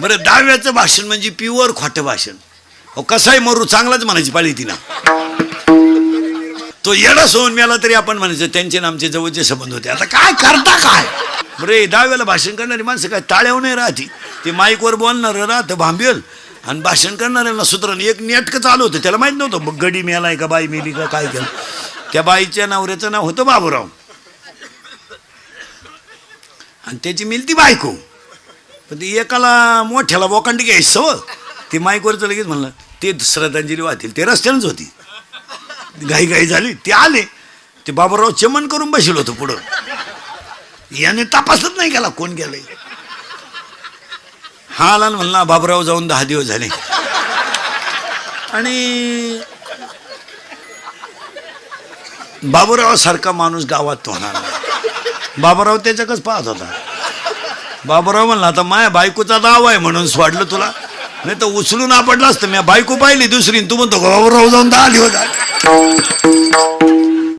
बरं दहाव्याचं भाषण म्हणजे प्युअर खोटं भाषण. अहो कसाही मरू चांगलाच म्हणायची पाळी तिला. तो येडा सोन मिळाला तरी आपण म्हणायचं त्यांचे आणि आमचे जवळचे संबंध होते. आता काय करता काय? बरे दहाव्याला भाषण करणारी माणसं काय टाळ्यावर नाही राहती? ते माईकवर बोलणार राहतं भांबेल. आणि भाषण करणाऱ्याला सुधरण एक नेटकं चालू होतं. त्याला माहीत नव्हतं गडी मेलाय का बाई मेली का काय केलं. त्या बाईच्या नवऱ्याचं नाव होतं बाबूराव. आणि त्याची मिलती बायको. पण ती एकाला मोठ्याला बोकांडी घ्यायची सव ते माईकवरचं लगेच म्हणलं ते श्रद्धांजली वाहतील. ते रस्त्यानंच होती. घाई घाई झाली ते आले. ते बाबाराव चमन करून बसेल होतं पुढं. याने तपासच नाही केला कोण गेलंय. हा आला आणि म्हणला बाबराव जाऊन दहा दिवस झाले. आणि बाबूराव सारखा माणूस गावात होणार नाही. त्याच्याकच पाहत होता. बाबूराव म्हणला आता माया बायकोचा दाव आहे म्हणून सोडलं तुला. नाही तर उचलून आपडलं असतं. मी बायको पाहिली दुसरी तू म्हणतो बाबूराव जाऊन दहा आली होता